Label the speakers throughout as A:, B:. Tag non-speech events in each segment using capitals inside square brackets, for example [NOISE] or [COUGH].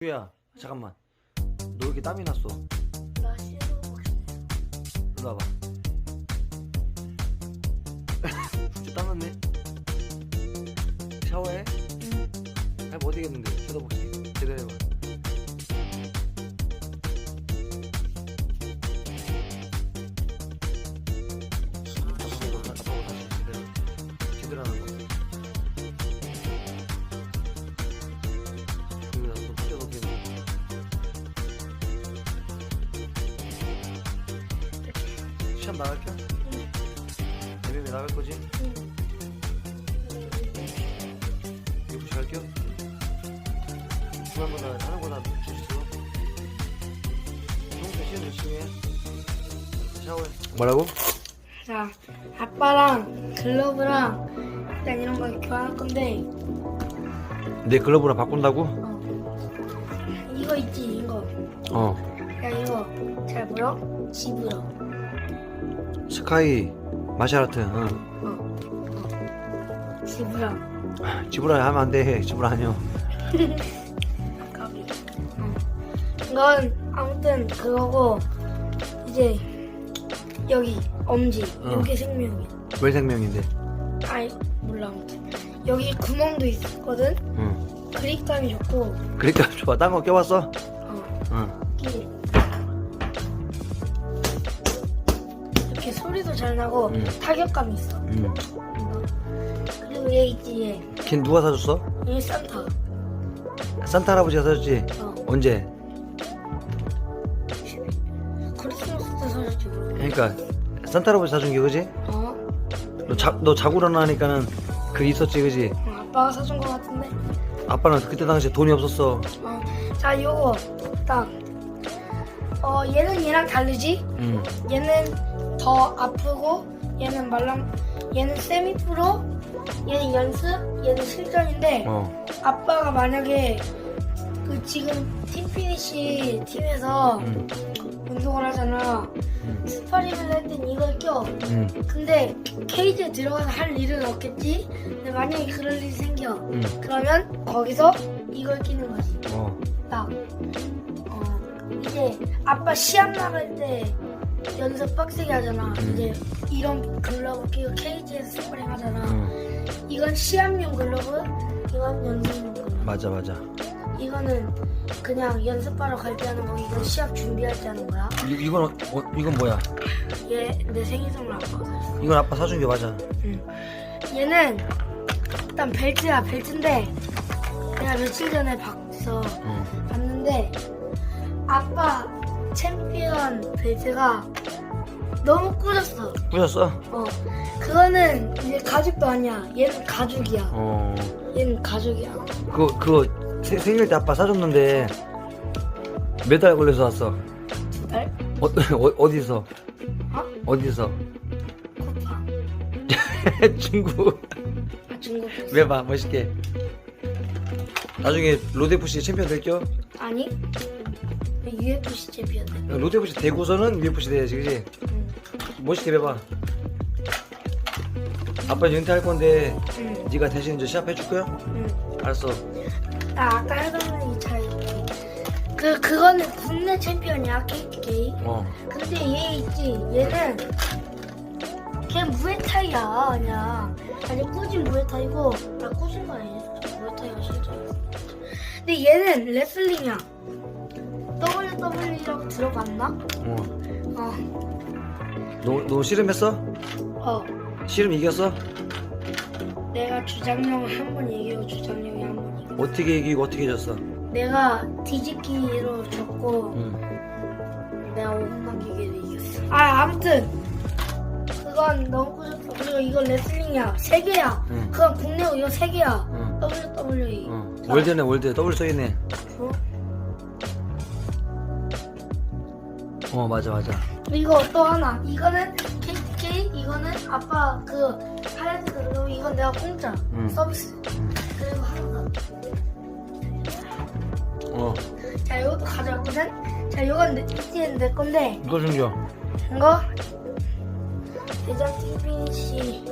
A: 준규야 잠깐만. 너왜 이렇게 땀이 났어?
B: 나 씻어보겠어.
A: 일로 와봐. [LAUGHS] 진짜 땀 났네. 샤워해? 잘 못하겠는데? 뜯어볼게 제대로 해봐 시험 나갈 겸? 내년에 나갈 거지? 이거 잘 겸? 중간보다 하는 거다 줄수 있어 평소 시험 열심히 해 샤워해 뭐라고?
B: 자, 아빠랑 글러브랑 일단 이런 거 교환할 건데,
A: 내 글러브랑 바꾼다고?
B: 어. 이거 있지, 이거.
A: 어
B: 야, 이거 잘 보여? 집으로.
A: 스카이 마샤라트 응.
B: 어. 집으로.
A: 지브라 하면 안돼 지브라 아니야
B: 거기. [LAUGHS] 어. 이건 아무튼 그거고, 이제 여기 엄지,
A: 어.
B: 여기 생명이.
A: 왜 생명인데
B: 아이, 몰라, 아무튼. 여기 구멍도 있거든?
A: 응
B: 그립감이 좋고,
A: 그러니까 좋아 딴거 껴봤어?
B: 어.
A: 응
B: 이게 소리도 잘 나고
A: 음.
B: 타격감이 있어.
A: 응.
B: 이거. 그리고 얘 있지 얘.
A: 걘 누가 사줬어?
B: 얘 산타.
A: 산타 할아버지가 사줬지?
B: 어.
A: 언제?
B: 크리스마스 때 사줬지.
A: 그러니까 산타 할아버지 사준 게 그지?
B: 어?
A: 너, 자, 너 자고 일어나니까는 그 있었지 그지?
B: 어, 아빠가 사준 거 같은데.
A: 아빠는 그때 당시에 돈이 없었어
B: 어. 자 요거 딱. 어 얘는 얘랑 다르지?
A: 응
B: 얘는 더 아프고 얘는 말랑 얘는 세미 프로 얘는 연습 얘는 실전인데
A: 어.
B: 아빠가 만약에 그 지금 팀피니시 팀에서
A: 응.
B: 운동을 하잖아
A: 응.
B: 스파링을 할 땐 이걸 껴
A: 응.
B: 근데 케이지에 들어가서 할 일은 없겠지 근데 만약에 그럴 일이 생겨
A: 응.
B: 그러면 거기서 이걸 끼는 거지
A: 어.
B: 딱 어, 이제 아빠 시합 나갈 때 연습 빡세게 하잖아
A: 음.
B: 이제 이런 글러브 끼고 케이지에서 스파링 하잖아
A: 응.
B: 이건 시합용 글러브 이건 연습용 글러브
A: 맞아 맞아
B: 이거는 그냥 연습하러 갈 때 하는 거 이건 시합 준비할 때 하는 거야
A: 이, 이건 어, 어, 이건 뭐야?
B: 얘 내 생일 선물 아빠가 샀어
A: 이건 아빠 사준 게 맞아
B: 응. 얘는 일단 벨트야 벨트인데 내가 며칠 전에 봤어
A: 응.
B: 봤는데 아빠 챔피언 벨트가 너무 꾸졌어
A: 꾸셨어?
B: 어 그거는 이제 가죽도 아니야 얘는 가죽이야
A: 어.
B: 얘는 가죽이야
A: 그거 그거 세- 생일 때 아빠 사줬는데 몇 달 걸려서 왔어?
B: 두 달?
A: 어, [LAUGHS] 어, 어디서?
B: 어?
A: 어디서?
B: 쿠파 [LAUGHS]
A: 중국
B: 아 중국
A: 매봐 멋있게 나중에 로데프시 챔피언 될겨?
B: 아니 UFC 챔피언 돼
A: 로데프시 되고서는 UFC 돼야지 그지?
B: 응.
A: 멋있게 매봐 아빠 은퇴할 건데
B: 응.
A: 네가 대신 이제 시합 해줄 거야?
B: 응.
A: 알았어
B: 나 아까 해던 얘기 잘 있지. 그 그거는 국내 챔피언이야 KTK.
A: 어
B: 근데 얘 있지. 얘는 걔 무에타이야 그냥. 아니 꾸진 무에타이고 나 꾸진 거 아니야. 무에타이가 실전. 근데 얘는 레슬링이야. WWE라고 들어봤나?
A: 어.
B: 어.
A: 너, 너 씨름했어?
B: 어.
A: 씨름 이겼어?
B: 내가 주장령을 한 번 이기고 주장령이 한 번 이기고.
A: 어떻게 이기고 어떻게 졌어?
B: 내가 뒤집기로 졌고
A: 응.
B: 내가 5분 남기기로 이겼어. 아 아무튼 그건 너무 꾸졌어. 그리고 이거 레슬링이야. 세 개야.
A: 응.
B: 그건 국내고 이거 세 개야.
A: 응.
B: WWE.
A: 어. 월드네 월드 더블 써있네
B: 어?
A: 어 맞아 맞아
B: 그리고 또 하나. 이거는 KK. 이거는 아빠 그 하얀색 그리고 이건 내가 공짜
A: 응.
B: 서비스. 그리고 하나 더. 어자 이것도 가져왔거든. 자 이건 내, 이제는 내 건데
A: 이거 준겨
B: 이거 대전 TBC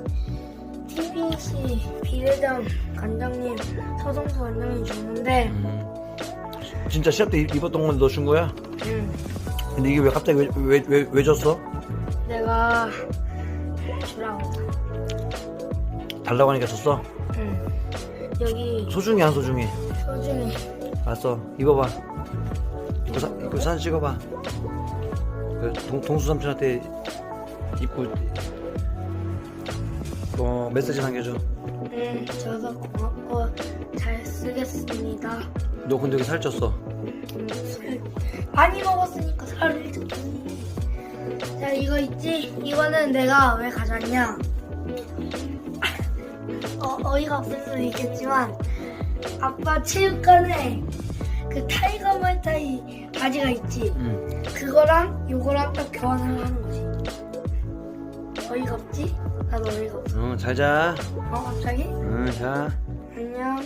B: TBC 비대전 관장님 서성수 관장님 줬는데
A: 음. 진짜 시합 때 입- 입었던 건 너 준 거야?
B: 응.
A: 근데 이게 왜 갑자기 왜, 왜, 왜, 왜 줬어?
B: 내가 주라고.
A: 달라고 하니까 줬어?
B: 응. 여기
A: 소중히 안 소중히?
B: 소중히.
A: 알았어 입어봐 이거, 사, 이거 사진 찍어봐 그 동, 동수 삼촌한테 입고 어 메시지 남겨줘
B: 응. 저도 고맙고 잘 쓰겠습니다.
A: 너 근데 왜 살쪘어
B: 음, 술 많이 먹었으니까 이거 있지? 이거는 내가 왜 가져왔냐? 어, 어이가 없을 수도 있겠지만 아빠 체육관에 그 타이거 말타이 바지가 있지?
A: 응
B: 그거랑 요거랑 딱 교환을 하는 거지. 어이가 없지? 나도 어이가 없어.
A: 응, 잘자
B: 어 갑자기?
A: 응, 자
B: 안녕.